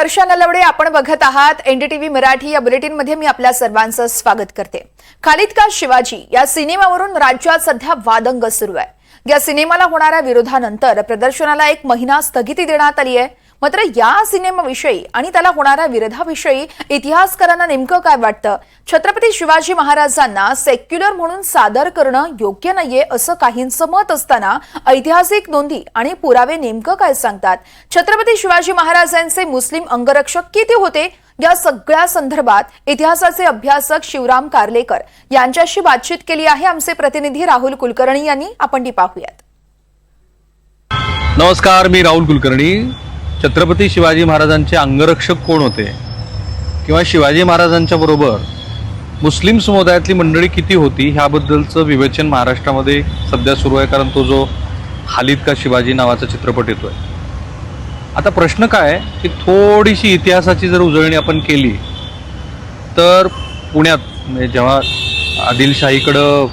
वर्षा नलवडे आपण बघत आहात एनडीटीव्ही मराठी. या बुलेटिनमध्ये मी आपल्या सर्वांचं स्वागत करते. खालिद का शिवाजी या सिनेमावरून राज्यात सध्या वादंग सुरू आहे. या सिनेमाला होणाऱ्या विरोधानंतर प्रदर्शनाला एक महिना स्थगिती देण्यात आली आहे. मात्र या सिनेमाविषयी आणि त्याला होणाऱ्या विरोधाविषयी इतिहासकारांना नेमकं काय वाटतं? छत्रपती शिवाजी महाराजांना सेक्युलर म्हणून सादर करणं योग्य नाहीये असं काहींचं मत असताना ऐतिहासिक नोंदी आणि पुरावे नेमकं काय सांगतात? छत्रपती शिवाजी महाराजांचे मुस्लिम अंगरक्षक किती होते? या सगळ्या संदर्भात इतिहासाचे अभ्यासक शिवराम कार्लेकर यांच्याशी बातचीत केली आहे आमचे प्रतिनिधी राहुल कुलकर्णी यांनी. आपण ती पाहूयात. नमस्कार मी राहुल कुलकर्णी. छत्रपती शिवाजी महाराजांचे अंगरक्षक कोण होते? किंवा शिवाजी महाराजांच्या बरोबर मुस्लिम समुदायातली मंडळी किती होती? ह्याबद्दलचं विवेचन महाराष्ट्रामध्ये सध्या सुरू आहे कारण तो जो खालिद का शिवाजी नावाचा चित्रपट येतो आहे आता प्रश्न काय? की थोडीशी इतिहासाची जर उजळणी आपण केली तर पुण्यात म्हणजे जेव्हा आदिलशाहीकडं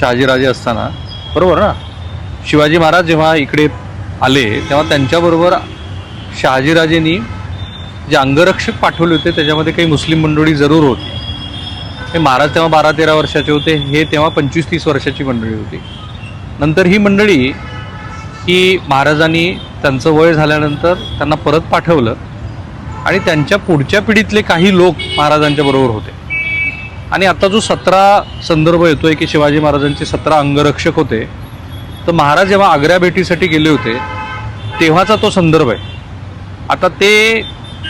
शहाजीराजे असताना बरोबर ना? शिवाजी महाराज जेव्हा इकडे आले तेव्हा त्यांच्याबरोबर शहाजीराजेंनी जे अंगरक्षक पाठवले होते त्याच्यामध्ये काही मुस्लिम मंडळी जरूर होती. हे महाराज तेव्हा बारा तेरा वर्षाचे होते हे तेव्हा पंचवीस तीस वर्षाची मंडळी होती. नंतर ही मंडळी ही महाराजांनी त्यांचं वय झाल्यानंतर त्यांना परत पाठवलं आणि त्यांच्या पुढच्या पिढीतले काही लोक महाराजांच्या बरोबर होते. आणि आता जो सतरा संदर्भ येतोय की शिवाजी महाराजांचे सतरा अंगरक्षक होते तर महाराज जेव्हा आग्र्या भेटीसाठी गेले होते तेव्हाचा तो संदर्भ आहे. आता ते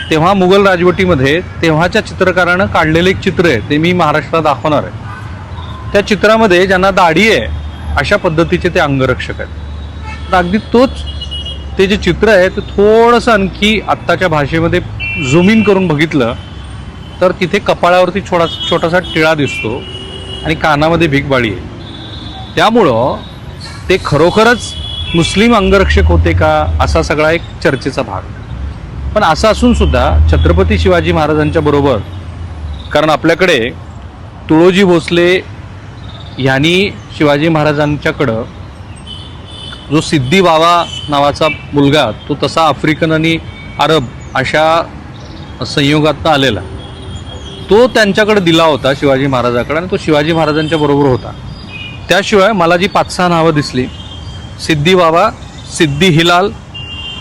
तेव्हा मुघल राजवटीमध्ये तेव्हाच्या चित्रकारानं काढलेलं एक चित्र आहे ते मी महाराष्ट्रात दाखवणार आहे. त्या चित्रामध्ये ज्यांना दाढी आहे अशा पद्धतीचे ते अंगरक्षक आहेत. तर अगदी तोच ते जे चित्र आहे ते थोडंसं आणखी आत्ताच्या भाषेमध्ये झूम इन करून बघितलं तर तिथे कपाळावरती छोटा छोटासा टिळा दिसतो आणि कानामध्ये भीकबाळी आहे. त्यामुळं ते खरोखरच मुस्लिम अंगरक्षक होते का असा सगळा एक चर्चेचा भाग. पण असं असून सुद्धा छत्रपती शिवाजी महाराजांच्या बरोबर कारण आपल्याकडे तुळोजी भोसले ह्यांनी शिवाजी महाराजांच्याकडं जो सिद्धी बाबा नावाचा मुलगा तो तसा आफ्रिकन आणि अरब अशा संयोगातनं आलेला. तो त्यांच्याकडे दिला होता शिवाजी महाराजाकडे आणि तो शिवाजी महाराजांच्या बरोबर होता. त्याशिवाय मला जी पाच सहा नावं दिसली सिद्धी बाबा सिद्धी हिलाल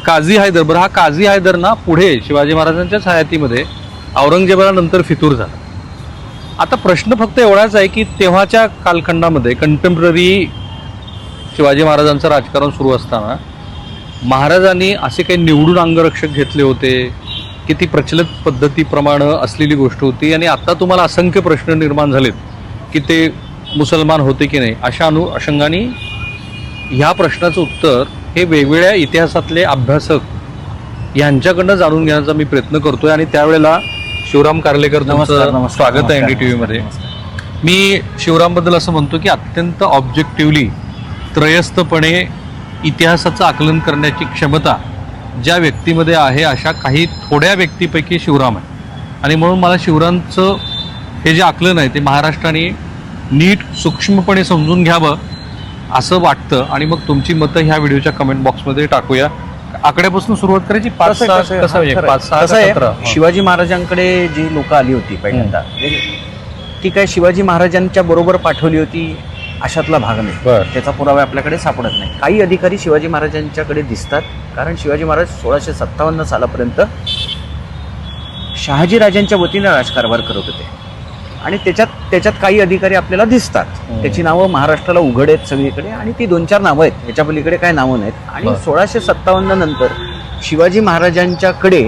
काझी हैदर बरं हा काझी हैदर ना पुढे शिवाजी महाराजांच्याच हयातीमध्ये औरंगजेबाला नंतर फितूर झाला. आता प्रश्न फक्त एवढाच आहे की तेव्हाच्या कालखंडामध्ये कंटेम्पररी शिवाजी महाराजांचं राजकारण सुरू असताना महाराजांनी असे काही निवडून अंगरक्षक घेतले होते? की ती प्रचलित पद्धतीप्रमाणे असलेली गोष्ट होती? आणि आत्ता तुम्हाला असंख्य प्रश्न निर्माण झालेत की ते मुसलमान होते की नाही? अशा अनु अशंगाने ह्या प्रश्नाचं उत्तर हे वेगवेगळ्या इतिहासातले अभ्यासक यांच्याकडनं जाणून घेण्याचा मी प्रयत्न करतोय आणि त्यावेळेला शिवराम कार्लेकर नमस्कार तुमचं नमस्कार स्वागत आहे नमस्कार. एनडीटीव्ही मध्ये मी शिवरामबद्दल असं म्हणतो की अत्यंत ऑब्जेक्टिव्हली त्रयस्थपणे इतिहासाचं आकलन करण्याची क्षमता ज्या व्यक्तीमध्ये आहे अशा काही थोड्या व्यक्तीपैकी शिवराम आहे. आणि म्हणून मला शिवरामचं हे जे आकलन आहे ते महाराष्ट्राने नीट सूक्ष्मपणे समजून घ्यावं असं वाटतं. आणि मग तुमची मतं ह्या व्हिडिओच्या कमेंट बॉक्समध्ये टाकूया. आकड्यापासून सुरुवात करायची? पाच कसं सहा आहे, कसं आहे, कसं म्हणजे खरं पाच. सहा कसं आहे, सतरा? शिवाजी महाराजांकडे जी लोक आली होती पहिल्यांदा ती काय शिवाजी महाराजांच्या बरोबर पाठवली होती अशातला भाग नाही. बरं. त्याचा पुरावा आपल्याकडे सापडत नाही. काही अधिकारी शिवाजी महाराजांच्याकडे दिसतात कारण शिवाजी महाराज सोळाशे सत्तावन्न सालापर्यंत शहाजी राजांच्या वतीने राजकारभार करत होते. आणि त्याच्यात त्याच्यात काही अधिकारी आपल्याला दिसतात. त्याची नावं महाराष्ट्राला उघड आहेत सगळीकडे आणि ती दोन चार नावं आहेत. ह्याच्या पलीकडे काय नावं नाहीत. आणि. सोळाशे सत्तावन्न नंतर शिवाजी महाराजांच्याकडे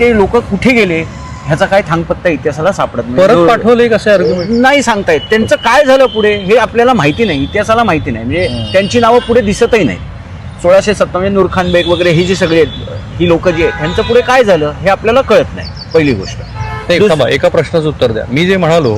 ते लोक कुठे गेले? ह्याचा काय थांगपत्ता इतिहासाला सापडत नाही. परत पाठवले कसं नाही सांगतायत त्यांचं काय झालं पुढे हे आपल्याला माहिती नाही. इतिहासाला माहिती नाही. म्हणजे. त्यांची नावं पुढे दिसतही नाही सोळाशे सत्तावन्न नूरखान बेग वगैरे ही जी सगळी आहेत ही लोक जी आहेत ह्यांचं पुढे काय झालं हे आपल्याला कळत नाही. पहिली गोष्ट. नाही थांबा एका प्रश्नाचं उत्तर द्या मी जे म्हणालो.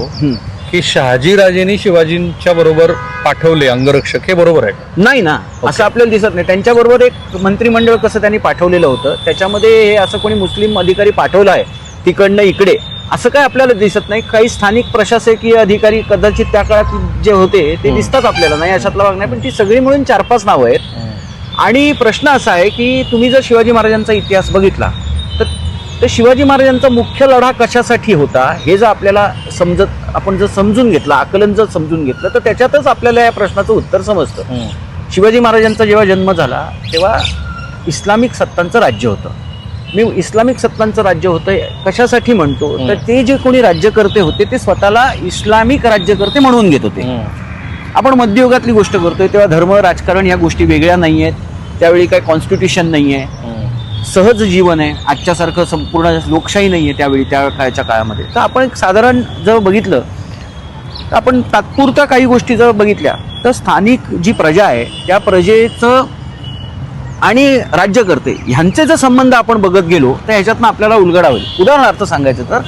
की शहाजी राजेंनी शिवाजींच्या बरोबर पाठवले अंगरक्षक हे बरोबर आहे? नाही ना असं आपल्याला दिसत नाही त्यांच्याबरोबर एक मंत्रिमंडळ कसं त्यांनी पाठवलेलं होतं त्याच्यामध्ये हे असं कोणी मुस्लिम अधिकारी पाठवलं आहे तिकडनं इकडे असं काय आपल्याला दिसत नाही काही स्थानिक प्रशासकीय अधिकारी कदाचित त्या काळात जे होते ते. दिसतात आपल्याला नाही अशातला भाग नाही पण ती सगळी मिळून चार पाच नावं आहेत आणि प्रश्न असा आहे की तुम्ही जर शिवाजी महाराजांचा इतिहास बघितला तर तर शिवाजी महाराजांचा मुख्य लढा कशासाठी होता हे जर आपल्याला समजत आपण जर समजून घेतलं आकलन जर समजून घेतलं तर त्याच्यातच आपल्याला या प्रश्नाचं उत्तर समजतं. शिवाजी महाराजांचा जेव्हा जन्म झाला तेव्हा इस्लामिक सत्तांचं राज्य होतं. मी इस्लामिक सत्तांचं राज्य होतं कशासाठी म्हणतो? तर ते जे कोणी राज्यकर्ते होते ते स्वतःला इस्लामिक राज्यकर्ते म्हणून घेत होते. आपण मध्ययुगातली गोष्ट करतोय तेव्हा धर्म राजकारण या गोष्टी वेगळ्या नाही आहेत त्यावेळी काही कॉन्स्टिट्यूशन नाही आहे सहज जीवन आहे. आजच्यासारखं संपूर्ण लोकशाही नाही आहे त्यावेळी त्या काळच्या काळामध्ये. तर आपण एक साधारण जर बघितलं तर आपण तात्पुरत्या काही गोष्टी जर बघितल्या तर स्थानिक जी प्रजा आहे त्या प्रजेचं आणि राज्यकर्ते ह्यांचे जर संबंध आपण बघत गेलो तर ह्याच्यातनं आपल्याला उलगडा होईल. उदाहरणार्थ सांगायचं तर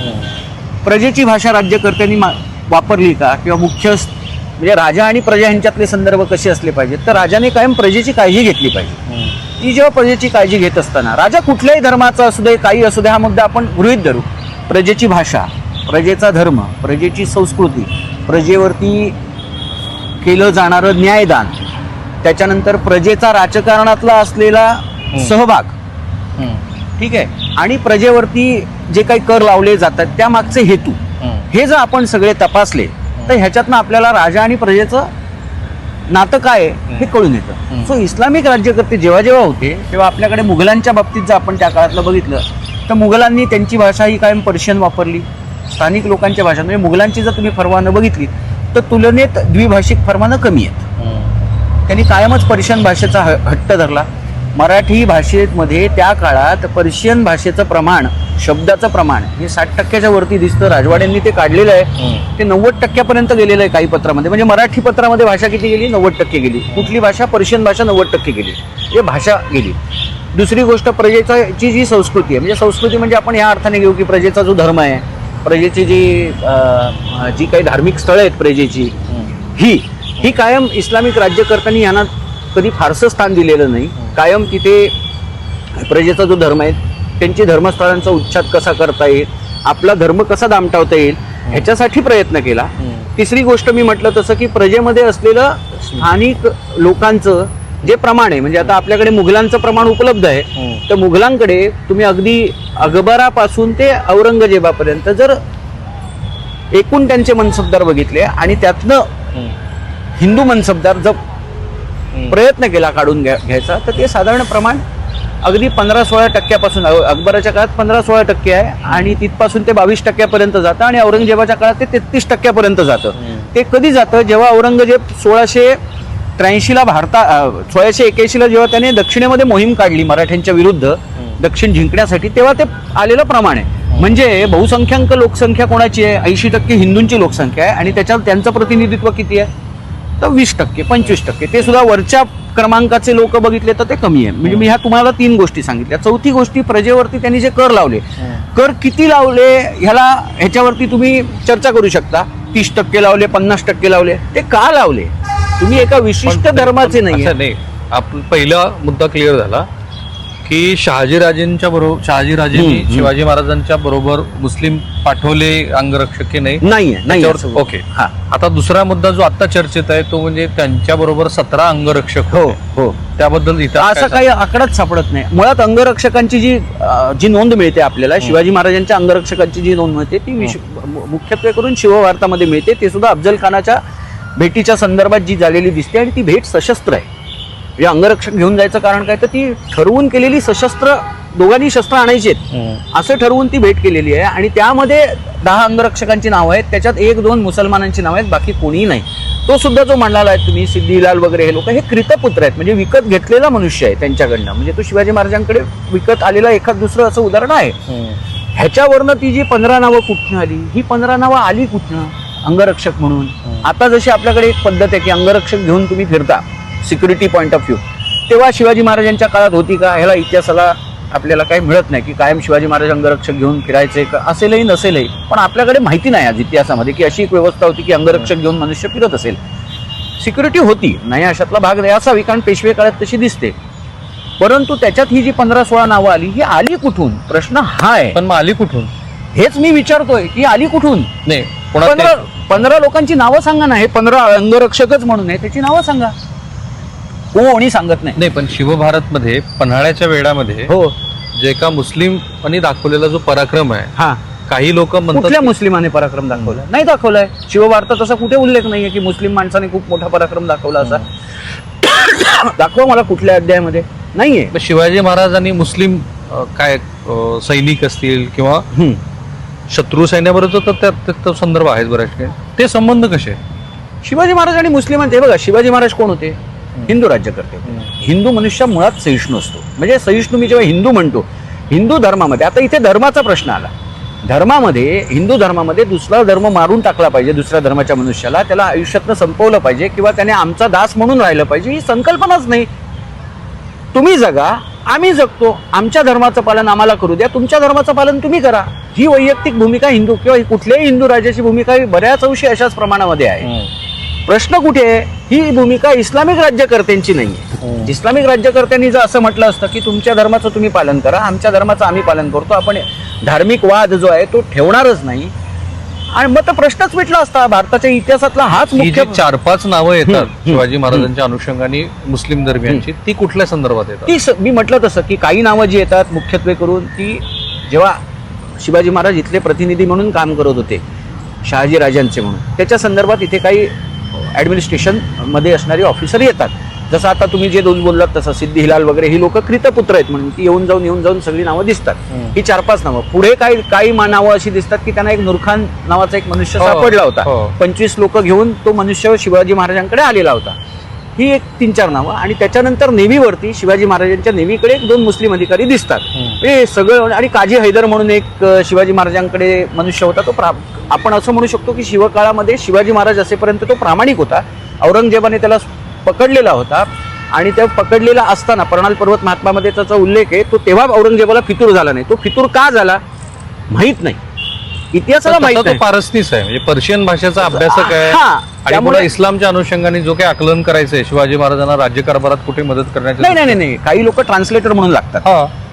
प्रजेची भाषा राज्यकर्त्यांनी मा- वापरली का? किंवा मुख्य म्हणजे राजा आणि प्रजा यांच्यातले संदर्भ कसे असले पाहिजेत? तर राजाने कायम प्रजेची काळजी घेतली पाहिजे. ती जेव्हा प्रजेची काळजी घेत असताना राजा कुठल्याही धर्माचा असू दे काही असू दे हा मुद्दा आपण गृहीत धरू. प्रजेची भाषा प्रजेचा धर्म प्रजेची संस्कृती प्रजेवरती केलं जाणारं न्यायदान त्याच्यानंतर प्रजेचा राजकारणातला असलेला सहभाग. ठीक आहे? आणि प्रजेवरती जे काही कर लावले जातात त्यामागचे हेतू. हे जर आपण सगळे तपासले तर ह्याच्यातनं आपल्याला राजा आणि प्रजेचं नातं काय आहे हे कळून येतं. सो इस्लामिक राज्यकर्ते जेव्हा जेव्हा होते तेव्हा आपल्याकडे मुघलांच्या बाबतीत जर आपण त्या काळातलं बघितलं तर मुघलांनी त्यांची भाषा ही कायम पर्शियन वापरली. स्थानिक लोकांच्या भाषा म्हणजे मुघलांची जर तुम्ही फरमानं बघितली तर तुलनेत द्विभाषिक फरमानं कमी आहेत. त्यांनी कायमच पर्शियन भाषेचा हट्ट धरला. मराठी भाषेमध्ये त्या काळात पर्शियन भाषेचं प्रमाण शब्दाचं प्रमाण हे साठ टक्क्याच्या वरती दिसतं. राजवाड्यांनी ते काढलेलं आहे. ते नव्वद टक्क्यापर्यंत गेलेलं आहे काही पत्रामध्ये. म्हणजे मराठी पत्रामध्ये भाषा किती गेली? नव्वद टक्के गेली. कुठली भाषा? पर्शियन भाषा नव्वद टक्के गेली. हे भाषा गेली. दुसरी गोष्ट प्रजेचा ची जी संस्कृती आहे म्हणजे संस्कृती म्हणजे आपण या अर्थाने घेऊ की प्रजेचा जो धर्म आहे प्रजेची जी जी काही धार्मिक स्थळं आहेत प्रजेची ही ही कायम इस्लामिक राज्यकर्त्यांनी यांना कधी फारसं स्थान दिलेलं नाही. कायम तिथे प्रजेचा जो धर्म आहे त्यांची धर्मस्थळांचा उच्छाद कसा करता येईल आपला धर्म कसा दामटावता येईल ह्याच्यासाठी प्रयत्न केला. तिसरी गोष्ट मी म्हटलं तसं की प्रजेमध्ये असलेलं स्थानिक लोकांचं जे प्रमाण आहे म्हणजे आता आपल्याकडे मुघलांचं प्रमाण उपलब्ध आहे तर मुघलांकडे तुम्ही अगदी अकबरापासून ते औरंगजेबापर्यंत जर एकूण त्यांचे मनसबदार बघितले आणि त्यातनं हिंदू मनसबदार जर प्रयत्न केला काढून घ्या घ्यायचा. तर ते साधारण प्रमाण अगदी पंधरा सोळा टक्क्यापासून अकबराच्या काळात पंधरा सोळा टक्के आहे आणि तिथपासून ते बावीस टक्क्यापर्यंत जातं आणि औरंगजेबाच्या काळात ते तेहतीस टक्क्यापर्यंत जातं. ते कधी जातं? जेव्हा औरंगजेब सोळाशे त्र्याऐंशीला भारता सोळाशे एक्याऐंशीला जेव्हा त्याने दक्षिणेमध्ये मोहीम काढली मराठ्यांच्या विरुद्ध दक्षिण जिंकण्यासाठी तेव्हा ते आलेलं प्रमाण आहे. म्हणजे बहुसंख्याक लोकसंख्या कोणाची आहे? ऐंशी टक्के हिंदूंची लोकसंख्या आहे आणि त्याच्यात त्यांचं प्रतिनिधित्व किती आहे? तर वीस टक्के पंचवीस टक्के. ते सुद्धा वरच्या क्रमांकाचे लोक बघितले तर ते कमी आहे. म्हणजे मी ह्या तुम्हाला तीन गोष्टी सांगितल्या. चौथी गोष्टी प्रजेवरती त्यांनी जे कर लावले. कर किती लावले ह्याला ह्याच्यावरती तुम्ही चर्चा करू शकता. तीस टक्के लावले पन्नास टक्के लावले. ते का लावले? तुम्ही एका विशिष्ट धर्माचे नाही. पहिला मुद्दा क्लिअर झाला. की शहाजीराजेंच्या बरोबर शहाजीराजेंनी. शिवाजी महाराजांच्या बरोबर मुस्लिम पाठवले अंगरक्षक की नाही नाही त्याच्यावर-. ओके. हा. आता दुसरा मुद्दा जो आता चर्चेत आहे तो म्हणजे त्यांच्या बरोबर सतरा अंगरक्षक हो होते. हो. त्याबद्दल इथं असं काय काही आकडाच सापडत नाही. मुळात अंगरक्षकांची जी अं, जी नोंद मिळते आपल्याला शिवाजी महाराजांच्या अंगरक्षकांची जी नोंद मिळते ती विश- मु- मुख्यत्वे करून शिवभारतामध्ये मिळते. ते सुद्धा अफजल खानाच्या भेटीच्या संदर्भात जी झालेली दिसते आणि ती भेट सशस्त्र आहे. म्हणजे अंगरक्षक घेऊन जायचं कारण काय? तर ती ठरवून केलेली सशस्त्र दोघांनी शस्त्र आणायची आहेत. असं ठरवून ती भेट केलेली आहे आणि त्यामध्ये दहा अंगरक्षकांची नावं आहेत. त्याच्यात एक दोन मुसलमानांची नावं आहेत. बाकी कोणीही नाही. तो सुद्धा जो म्हणाला आहे तुम्ही सिद्धिलाल वगैरे हे लोक हे कृतपुत्र आहेत. म्हणजे विकत घेतलेला मनुष्य आहे त्यांच्याकडनं. म्हणजे तो शिवाजी महाराजांकडे विकत आलेला एखाद दुसरं असं उदाहरण आहे. ह्याच्यावरनं ती जी पंधरा नावं कुठनं आली? ही पंधरा नावं आली कुठनं? अंगरक्षक म्हणून. आता जशी आपल्याकडे एक पद्धत आहे की अंगरक्षक घेऊन तुम्ही फिरता. सिक्युरिटी पॉईंट ऑफ व्ह्यू तेव्हा शिवाजी महाराजांच्या काळात होती का? ह्याला इतिहासाला आपल्याला काही मिळत नाही की कायम शिवाजी महाराज अंगरक्षक घेऊन फिरायचे का? असेलही नसेलही. पण आपल्याकडे माहिती नाही आज इतिहासामध्ये की अशी एक व्यवस्था होती की अंगरक्षक घेऊन मनुष्य फिरत असेल. सिक्युरिटी होती. नाही अशातला भाग नाही. असावी कारण पेशवे काळात तशी दिसते. परंतु त्याच्यात ही जी पंधरा सोळा नावं आली ही आली कुठून? प्रश्न हा आहे. पण मग आली कुठून? हेच मी विचारतोय की आली कुठून? नाही. पंधरा लोकांची नावं सांगा ना. हे पंधरा अंगरक्षकच म्हणून आहे. त्याची नावं सांगा. कोणी सांगत नाही. नाही पण शिवभारत मध्ये पन्हाळ्याच्या वेळामध्ये हो. जे का मुस्लिमांनी दाखवलेला जो पराक्रम आहे हा. काही लोक म्हणतात कुठल्या मुस्लिमाने पराक्रम दाखवला? नाही दाखवलाय. शिवभारतात असा कुठे उल्लेख नाहीये की मुस्लिम माणसाने खूप मोठा पराक्रम दाखवला असा. दाखवा मला कुठल्या अध्यायामध्ये. नाहीये. शिवाजी महाराजांनी मुस्लिम काय सैनिक असतील किंवा. शत्रू सैन्याबरोबर तर संदर्भ आहेत बऱ्याच ते संबंध कसे? शिवाजी महाराज आणि मुस्लिमांचे हे बघा शिवाजी महाराज कोण होते? हिंदू राज्यकर्ते हिंदू मनुष्य मुळात सहिष्णू असतो. म्हणजे सहिष्णू मी जेव्हा हिंदू म्हणतो हिंदू धर्मामध्ये आता इथे धर्माचा प्रश्न आला. धर्मामध्ये हिंदू धर्मामध्ये दुसरा धर्म मारून टाकला पाहिजे दुसऱ्या धर्माच्या मनुष्याला त्याला आयुष्यातनं संपवलं पाहिजे किंवा त्याने आमचा दास म्हणून राहिलं पाहिजे ही संकल्पनाच नाही. तुम्ही जगा आम्ही जगतो आमच्या धर्माचं पालन आम्हाला करू द्या तुमच्या धर्माचं पालन तुम्ही करा. ही वैयक्तिक भूमिका हिंदू किंवा कुठल्याही हिंदू राज्याची भूमिका ही बऱ्याच अंशी अशाच प्रमाणामध्ये आहे. प्रश्न कुठे आहे? ही भूमिका इस्लामिक राज्यकर्त्यांची नाही इस्लामिक राज्यकर्त्यांनी जर असं म्हटलं असतं की तुमच्या धर्माचं तुम्ही पालन करा आमच्या धर्माचं आम्ही पालन करतो आपण धार्मिक वाद जो आहे तो ठेवणारच नाही. आणि मग तर प्रश्नच मिटला असता भारताच्या इतिहासातला हाच ही मुख्य चार पाच नावं येतात शिवाजी महाराजांच्या अनुषंगाने मुस्लिम धर्मियांची ती कुठल्या संदर्भात येतात? ती मी म्हटलं तसं की काही नावं जी येतात मुख्यत्वे करून ती जेव्हा शिवाजी महाराज इथले प्रतिनिधी म्हणून काम करत होते शहाजी राजांचे म्हणून त्याच्या संदर्भात इथे काही ॲडमिनिस्ट्रेशनमध्ये असणारी ऑफिसर येतात जसं आता तुम्ही जे दोन बोललात तसं सिद्धी हिलाल वगैरे ही लोक कृतपुत्र आहेत म्हणून ती येऊन जाऊन येऊन जाऊन सगळी नावं दिसतात. ही चार पाच नावं पुढे काही काही नावं अशी दिसतात की त्यांना एक नूरखान नावाचा एक मनुष्य हो, सापडला होता हो. पंचवीस लोक घेऊन तो मनुष्य शिवाजी महाराजांकडे आलेला होता ही एक तीन चार नावं आणि त्याच्यानंतर नेव्हीवरती शिवाजी महाराजांच्या नेव्हीकडे एक दोन मुस्लिम अधिकारी दिसतात. हे सगळं आणि काजी हैदर म्हणून एक शिवाजी महाराजांकडे मनुष्य होता तो प्रा आपण असं म्हणू शकतो की शिवकाळामध्ये शिवाजी महाराज असेपर्यंत तो प्रामाणिक होता. औरंगजेबाने त्याला पकडलेला होता आणि त्या पकडलेला असताना पर्णाल पर्वत महात्मामध्ये त्याचा उल्लेख आहे तो तेव्हा औरंगजेबाला फितूर झाला नाही. तो फितूर का झाला? माहीत नाही. इतिहासाला माहीत तो नाही. पारसनीच आहे. म्हणजे पर्शियन भाषेचा अभ्यासक आहे आणि त्यामुळे- इस्लामच्या अनुषंगाने जो काही आकलन करायचंय शिवाजी महाराजांना राज्यकारभारात कुठे मदत नाही करण्याचं नाही नाही नाही काही लोक ट्रान्सलेटर म्हणून लागतात.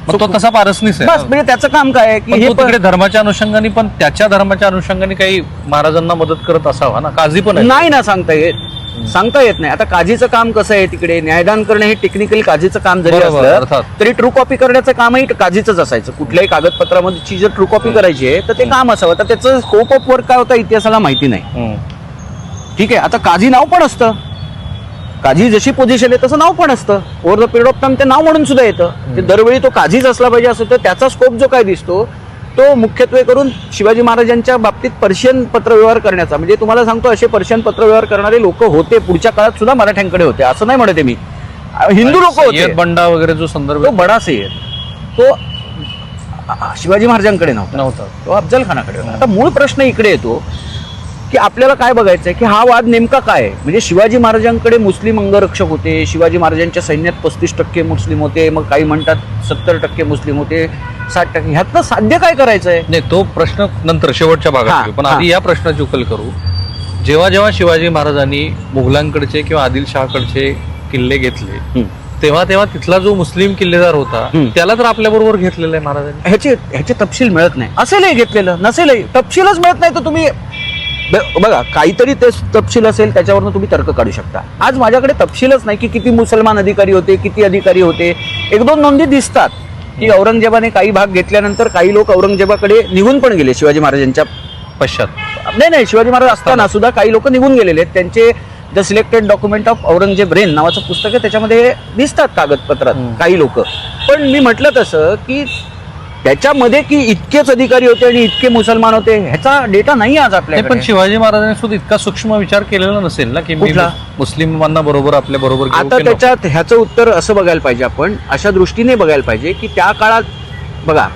मग तो तसा पारसनीच बस आहे म्हणजे त्याचं काम काय आहे की पण हे तो तिकडे धर्माच्या अनुषंगाने पण त्याच्या धर्माच्या अनुषंगाने काही महाराजांना मदत करत असावा ना? काझी पण आहे. नाही ना सांगता येत. सांगता येत नाही. आता काजीचं काम कसं आहे तिकडे? न्यायदान करणे हे टेक्निकली काजीचं काम जरी बरोबर, असलं अर्थात. तरी ट्रू कॉपी करण्याचं कामही काजीच असायचं. कुठल्याही कागदपत्रामध्ये जर ट्रू कॉपी करायची आहे तर ते काम असावं. तर त्याचं स्कोप ऑफ वर्क काय होतं इतिहासाला माहिती नाही. हम्म. ठीक आहे. आता काझी नाव पण असतं. काझी जशी पोझिशन आहे तसं नाव पण असतं. Over the period of time ते नाव म्हणून सुद्धा येतं. ते दरवेळी तो काझीच असला पाहिजे असं तर त्याचा स्कोप जो काय दिसतो तो मुख्यत्वे करून शिवाजी महाराजांच्या बाबतीत पर्शियन पत्रव्यवहार करण्याचा. म्हणजे तुम्हाला सांगतो असे पर्शियन पत्रव्यवहार करणारे लोक होते. पुढच्या काळात सुद्धा मराठ्यांकडे होते. असं नाही म्हणते मी. हिंदू लोक होते. बंडा वगैरे जो संदर्भ तो बडा सय्यद तो शिवाजी महाराजांकडे नव्हता. नव्हता. तो अफजल खानाकडे होता. आता मूळ प्रश्न इकडे येतो की आपल्याला काय बघायचं आहे की हा वाद नेमका काय आहे? म्हणजे शिवाजी महाराजांकडे मुस्लिम अंगरक्षक होते शिवाजी महाराजांच्या सैन्यात पस्तीस टक्के मुस्लिम होते मग काही म्हणतात सत्तर टक्के मुस्लिम होते साठ टक्के ह्यातनं साध्य काय करायचं आहे नाही तो प्रश्न नंतर शेवटच्या भागात. पण. आधी या प्रश्नाची उकल करू. जेव्हा जेव्हा शिवाजी महाराजांनी मुघलांकडचे किंवा आदिलशहाकडचे किल्ले घेतले तेव्हा तेव्हा तिथला जो मुस्लिम किल्लेदार होता. त्याला तर आपल्या बरोबर घेतलेलं आहे महाराजांनी. ह्याचे ह्याचे तपशील मिळत नाही. असेलही घेतलेलं नसेलही. तपशीलच मिळत नाही तर तुम्ही बघा काहीतरी ते तपशील असेल त्याच्यावरनं तुम्ही तर्क काढू शकता. आज माझ्याकडे तपशीलच नाही की किती मुसलमान अधिकारी होते किती अधिकारी होते. एक दोन नोंदी दिसतात की औरंगजेबाने काही भाग घेतल्यानंतर काही लोक औरंगजेबाकडे निघून पण गेले शिवाजी महाराजांच्या पश्चात. नाही नाही शिवाजी महाराज असताना सुद्धा काही लोक निघून गेलेले आहेत. त्यांचे the selected document of Aurangzeb reign नावाचं पुस्तक आहे त्याच्यामध्ये दिसतात कागदपत्रात. काही लोक. पण मी म्हटलं तसं की त्याच्यामध्ये की इतकेच अधिकारी होते आणि इतके मुसलमान होते ह्याचा डेटा नाही आज नाही पण शिवाजी महाराजांनी सुद्धा इतका सूक्ष्म विचार केलेला नसेल ना की? मुस्लिमांना बरोबर आपल्या बरोबर आता? त्याच्यात ह्याचं उत्तर असं बघायला पाहिजे आपण अशा दृष्टीने बघायला पाहिजे की त्या काळात बघा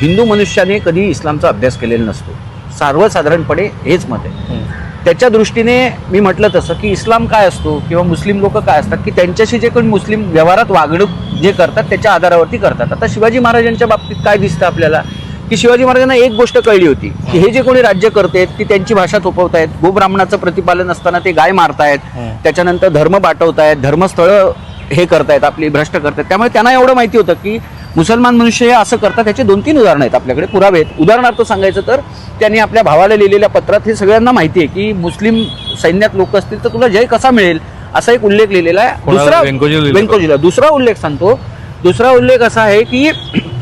हिंदू मनुष्याने कधी इस्लामचा अभ्यास केलेला नसतो सर्वसाधारणपणे हेच मत आहे. त्याच्या दृष्टीने मी म्हटलं तसं की इस्लाम काय असतो किंवा मुस्लिम लोक काय असतात की त्यांच्याशी जे कोणी मुस्लिम व्यवहारात वागणूक जे करतात त्याच्या आधारावरती करतात. आता शिवाजी महाराजांच्या बाबतीत काय दिसतं आपल्याला? की शिवाजी महाराजांना एक गोष्ट कळली होती की हे जे कोणी राज्य करतायत की त्यांची भाषा थोपवतायत गोब्राह्मणाचं प्रतिपालन असताना ते गाय मारतायत. त्याच्यानंतर धर्म बाटवतायत धर्मस्थळं हे करतायत आपली भ्रष्ट करतायत. त्यामुळे त्यांना एवढं माहिती होतं की मुसलमान मनुष्य हे असं करतात त्याचे दोन तीन उदाहरणं आहेत आपल्याकडे. पुरावे आहेत. उदाहरणार्थ सांगायचं तर त्यांनी आपल्या भावाला लिहिलेल्या पत्रात हे सगळ्यांना माहिती आहे की मुस्लिम सैन्यात लोक असतील तर तुला जय कसा मिळेल? असा एक उल्लेख लिहिलेला आहे? दुसरा वेंकोजीला. दुसरा उल्लेख सांगतो. दुसरा उल्लेख असा आहे की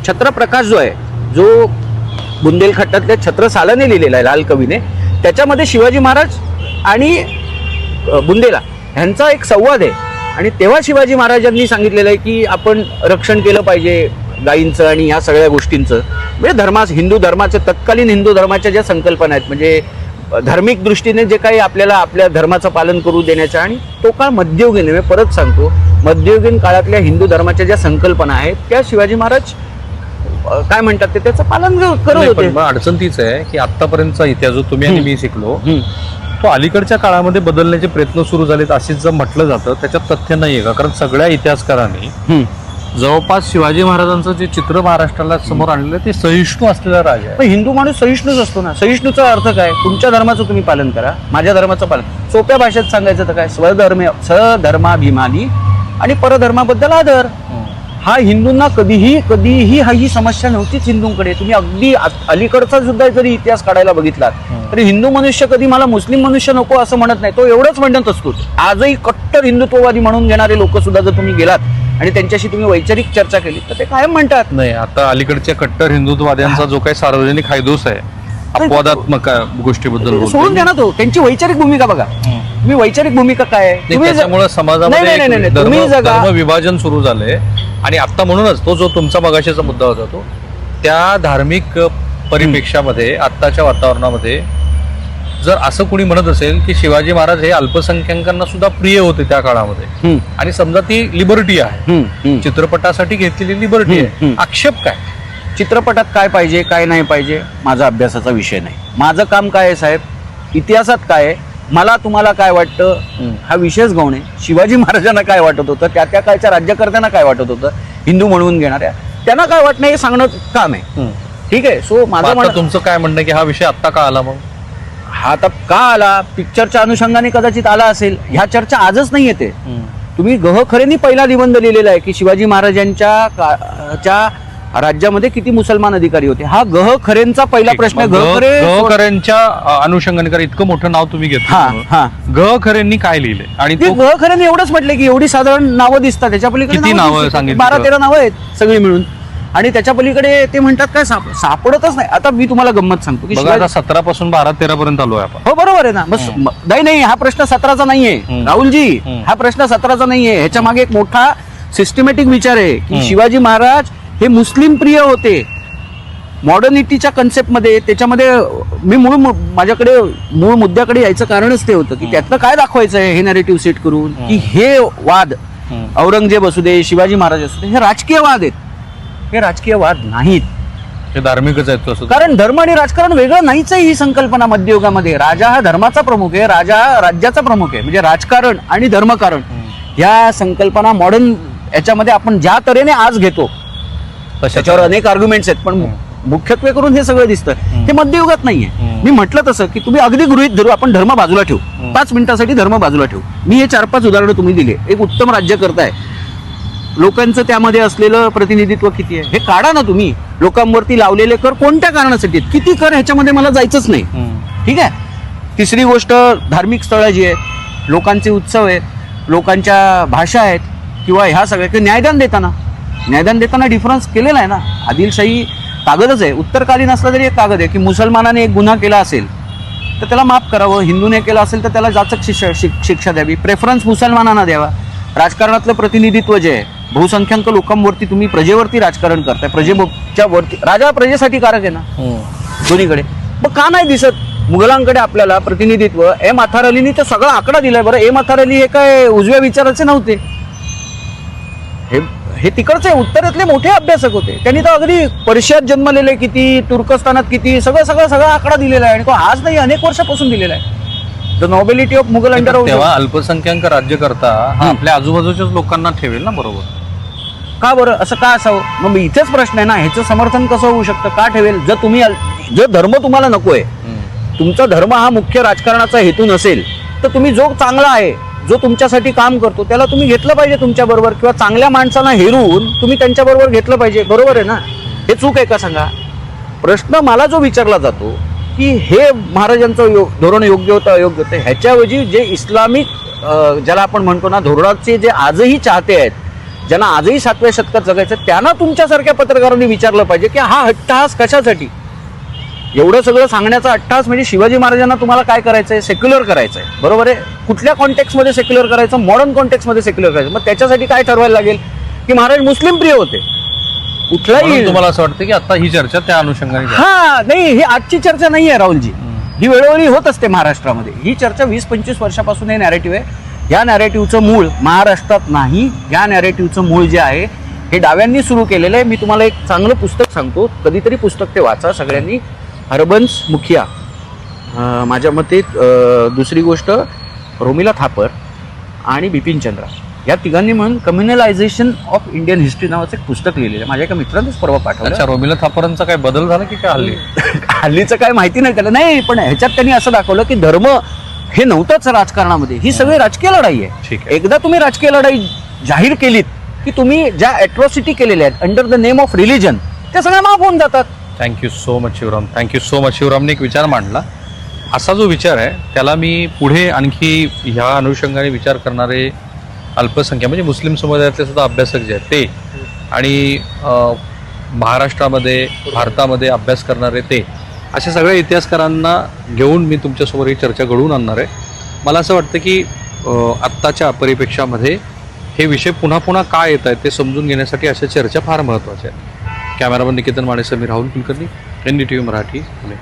छत्रप्रकाश जो आहे जो बुंदेलखट्टातल्या छत्र सालाने लिहिलेला आहे लाल कवीने त्याच्यामध्ये शिवाजी महाराज आणि बुंदेला ह्यांचा एक संवाद आहे. आणि तेव्हा शिवाजी महाराजांनी सांगितलेलं आहे की आपण रक्षण केलं पाहिजे गायींचं आणि ह्या सगळ्या गोष्टींचं म्हणजे धर्मा हिंदू धर्माच्या तत्कालीन हिंदू धर्माच्या ज्या संकल्पना आहेत म्हणजे धार्मिक दृष्टीने जे काही आपल्याला आपल्या धर्माचं पालन करू देण्याच्या आणि तो काळ मध्ययुगीन. मी परत सांगतो मध्ययुगीन काळातल्या हिंदू धर्माच्या ज्या संकल्पना आहेत त्या शिवाजी महाराज काय म्हणतात ते त्याचं पालन करत होते अडचण तीच आहे की आतापर्यंतचा इतिहास जो तुम्ही आणि. मी शिकलो. तो अलीकडच्या काळामध्ये बदलण्याचे प्रयत्न सुरू झालेत असेच जर म्हटलं जातं त्याच्यात तथ्य नाहीये का कारण सगळ्या इतिहासकारांनी. जवळपास शिवाजी महाराजांचं जे चित्र महाराष्ट्राला समोर आणलेलं आहे, ते सहिष्णू असलेला राजा आहे. पण हिंदू माणूस सहिष्णूच असतो ना? सहिष्णूचा अर्थ काय? तुमच्या धर्माचं तुम्ही पालन करा माझ्या धर्माचं पालन. सोप्या भाषेत सांगायचं तर काय? स्वधर्म सधर्माभिमानी आणि परधर्माबद्दल आदर. हा हिंदूंना कधीही कधीही हा ही समस्या नव्हतीच हिंदूंकडे तुम्ही अगदी अलीकडचा सुद्धा जरी इतिहास काढायला बघितलात तरी हिंदू मनुष्य कधी मला मुस्लिम मनुष्य नको असं म्हणत नाही. तो एवढंच म्हणत असतो. आजही कट्टर हिंदुत्ववादी म्हणून घेणारे लोक सुद्धा जर तुम्ही गेलात आणि त्यांच्याशी तुम्ही वैचारिक चर्चा केली तर ते कायम म्हणतात. नाही आता अलीकडच्या कट्टर हिंदुत्ववाद्यांचा जो काही सार्वजनिक हायदोस आहे अपवादात्मक गोष्टीबद्दल बोलतोय. सोडून द्या ना तो त्यांची वैचारिक भूमिका बघा. तुम्ही वैचारिक भूमिका काय आहे? नाही, तुम्ही ज- त्याच्यामुळे नाही, समाजामध्ये नाही, नाही, एक नाही, धर्म तुम्ही जगा- धर्म विभाजन सुरू झालंय आणि आता म्हणूनच तो जो तुमचा मगाशीचा मुद्दा होता तो त्या धार्मिक परिपेक्षामध्ये आत्ताच्या वातावरणामध्ये जर असं कोणी म्हणत असेल की शिवाजी महाराज हे अल्पसंख्याकांना सुद्धा प्रिय होते त्या काळामध्ये आणि समजा ती लिबर्टी आहे. चित्रपटासाठी घेतलेली लिबर्टी हम्म, आहे हम्म. आक्षेप काय चित्रपटात काय पाहिजे काय नाही पाहिजे माझा अभ्यासाचा विषय नाही. माझं काम काय आहे साहेब? इतिहासात काय आहे? मला तुम्हाला काय वाटतं. हा विषयच गौण आहे. शिवाजी महाराजांना काय वाटत होतं? त्या त्या काळच्या राज्यकर्त्यांना काय वाटत होतं? हिंदू म्हणून घेणाऱ्या. त्यांना काय वाटणं हे सांगणं काम आहे. ठीक आहे. सो माझं म्हणणं तुमचं काय म्हणणं की हा विषय आत्ता का आला मग? हा आता का आला? पिक्चरच्या अनुषंगाने कदाचित आला असेल. ह्या चर्चा आजच नाही येते. तुम्ही गह खरेनी पहिला निबंध लिहिलेला आहे की शिवाजी महाराजांच्या राज्यामध्ये किती मुसलमान अधिकारी होते? हा गह खरेंचा पहिला प्रश्न गह खरे गहकऱ्यांच्या अनुषंगाने कारण इतकं मोठं नाव तुम्ही हा घेतलं हा. गहकऱ्यांनी काय लिहिले? आणि गह खरेने एवढंच म्हटले की एवढी साधारण नावं दिसतात. त्याच्या पलीकडे किती नावं. सांगितली बारा तर? नावं आहेत सगळी मिळून. आणि त्याच्या पलीकडे ते म्हणतात काय साप सापडतच नाही. आता मी तुम्हाला गंमत सांगतो की सतरा पासून बारा तेरा पर्यंत आलोय आपण. हो बरोबर आहे ना. बस नाही नाही हा प्रश्न सतराचा नाहीये. राहुलजी. हा प्रश्न सतराचा नाहीये. ह्याच्या मागे एक मोठा सिस्टमॅटिक विचार आहे की. शिवाजी महाराज हे मुस्लिम प्रिय होते. मॉडर्निटीच्या कन्सेप्टमध्ये त्याच्यामध्ये मी मूळ माझ्याकडे मूळ मुद्द्याकडे यायचं कारणच ते होतं की त्यातनं काय दाखवायचं आहे हे नॅरेटिव्ह सेट करून की हे. वाद औरंगजेब असू दे शिवाजी महाराज असू दे हे राजकीय वाद आहेत. हे राजकीय वाद नाहीत. हे धार्मिकच आहेत कारण धर्म आणि राजकारण वेगळं नाहीच आहे ही संकल्पना मध्ययुगामध्ये. राजा हा धर्माचा प्रमुख आहे राजा हा राज्याचा प्रमुख आहे म्हणजे राजकारण आणि धर्मकारण. ह्या संकल्पना मॉडर्न याच्यामध्ये आपण ज्या तऱ्हेने आज घेतो त्याच्यावर अनेक आर्ग्युमेंट्स आहेत पण मुख्यत्वे करून हे सगळं दिसतं. ते मध्ययुगात नाहीये. मी म्हटलं तसं की तुम्ही अगदी गृहित धरू आपण धर्म बाजूला ठेवू. पाच मिनिटासाठी धर्म बाजूला ठेवू. मी हे चार पाच उदाहरणं तुम्ही दिले. एक उत्तम राज्य करताय. लोकांचं त्यामध्ये असलेलं प्रतिनिधित्व किती आहे? हे काढा ना तुम्ही. लोकांवरती लावलेले कर कोणत्या कारणासाठी आहेत? किती कर ह्याच्यामध्ये मला जायचंच नाही. ठीक आहे? तिसरी गोष्ट धार्मिक स्थळं जी आहेत लोकांचे उत्सव आहेत लोकांच्या भाषा आहेत किंवा ह्या सगळ्या किंवा न्यायदान देताना. न्यायदान देताना डिफरन्स केलेला आहे ना? आदिलशाही कागदच आहे. उत्तरकालीन असला तरी एक कागद आहे की मुसलमानाने एक गुन्हा केला असेल तर त्याला माफ करावं. हिंदूने केला असेल तर त्याला जाचक शिक्षा शिक- शिक्षा द्यावी. प्रेफरन्स मुसलमानांना द्यावा. राजकारणातलं प्रतिनिधित्व जे आहे बहुसंख्याक लोकांवरती तुम्ही प्रजेवरती राजकारण करताय. प्रजेच्या वरती राजा प्रजेसाठी कारक आहे ना? हम्म. दोन्हीकडे. मग का नाही दिसत? मुघलांकडे आपल्याला प्रतिनिधित्व. एम अथार अलीनी तर सगळा आकडा दिलाय बरं. एम अथार अली हे काय उजव्या विचाराचे नव्हते? हे हे तिकडचे उत्तरेतले मोठे अभ्यासक होते. त्यांनी तर अगदी पर्शियात जन्मलेले किती तुर्कस्तानात किती सगळं सगळं सगळा आकडा दिलेला आहे आणि तो आज नाही अनेक वर्षापासून दिलेला आहे. The nobility of Mughal under तेव्हा अल्पसंख्याक राज्यकर्ता हा आपल्या आजूबाजूच्याच लोकांना ठेवेल ना बरोबर? का बरं? असं का असावं? मग इथेच प्रश्न आहे ना ह्याचं समर्थन कसं होऊ शकतं? का ठेवेल? जर तुम्ही जर धर्म तुम्हाला नकोय तुमचा धर्म हा मुख्य राजकारणाचा हेतू नसेल तर तुम्ही जो चांगला आहे जो तुमच्यासाठी काम करतो त्याला तुम्ही घेतलं पाहिजे तुमच्याबरोबर किंवा चांगल्या माणसांना हेरून तुम्ही त्यांच्याबरोबर घेतलं पाहिजे. बरोबर आहे ना? हे चूक आहे का सांगा? प्रश्न मला जो विचारला जातो की हे महाराजांचं यो- धोरण योग्य होतं अयोग्य होतं ह्याच्याऐवजी जे इस्लामिक ज्याला आपण म्हणतो ना धोरणाचे जे आजही चाहते आहेत ज्यांना आजही सातव्या शतकात जगायचं आहे, त्यांना तुमच्यासारख्या पत्रकारांनी विचारलं पाहिजे की हा हट्टहास कशासाठी? एवढं सगळं सांगण्याचा अट्टहास म्हणजे शिवाजी महाराजांना तुम्हाला काय करायचं आहे सेक्युलर करायचं आहे बरोबर आहे? कुठल्या कॉन्टेक्समध्ये सेक्युलर करायचं? मॉडर्न कॉन्टेक्समध्ये सेक्युलर करायचं? मग त्याच्यासाठी काय ठरवायला लागेल? की महाराज मुस्लिम प्रिय होते. कुठलाही तुम्हाला असं वाटतं की आता ही चर्चा त्या अनुषंगाने. हा नाही ही आजची चर्चा नाही आहे राहुलजी ही वेळोवेळी होत असते महाराष्ट्रामध्ये. ही चर्चा वीस पंचवीस वर्षापासून हे नॅरेटिव्ह आहे. या नॅरेटिव्हचं मूळ महाराष्ट्रात नाही. या नॅरेटिव्हचं मूळ जे आहे हे डाव्यांनी सुरू केलेलं आहे. मी तुम्हाला एक चांगलं पुस्तक सांगतो. कधीतरी पुस्तक ते वाचा सगळ्यांनी. हरबन्स मुखिया. माझ्या मते दुसरी गोष्ट रोमिला थापर आणि बिपिन चंद्रा. या तिघांनी म्हणून कम्युनलायझेशन ऑफ इंडियन हिस्ट्री नावाचं एक पुस्तक लिहिलेलं आहे. माझ्या एका मित्रानेच परवा पाठवलं. अच्छा रोमिला थापरांचा काय बदल झाला की काय हल्ली? हल्लीचं काय माहिती नाही त्याला. नाही पण ह्याच्यात त्यांनी असं दाखवलं की धर्म हे नव्हतंच राजकारणामध्ये. ही सगळी राजकीय लढाई आहे. ठीक आहे. एकदा तुम्ही राजकीय लढाई जाहीर केलीत की तुम्ही ज्या अॅट्रॉसिटी केलेल्या आहेत under the name of religion त्या सगळ्या माफ होऊन जातात. Thank you so much Shivram thank you so much शिवरामने एक विचार मांडला. असा जो विचार आहे त्याला मी पुढे आणखी ह्या अनुषंगाने विचार करणारे अल्पसंख्या म्हणजे मुस्लिम समुदायातले सुद्धा अभ्यासक जे आहेत ते आणि महाराष्ट्रामध्ये भारतामध्ये अभ्यास करणारे ते अशा सगळ्या इतिहासकारांना घेऊन मी तुमच्यासमोर ही चर्चा घडवून आणणार आहे. मला असं वाटतं की आत्ताच्या परिपेक्षामध्ये हे विषय पुन्हा पुन्हा का येत आहेत ते समजून घेण्यासाठी अशा चर्चा फार महत्त्वाच्या आहेत. Cameraman Niketan Mane Sameer Rahul Kulkarni N D T V Marathi Pune.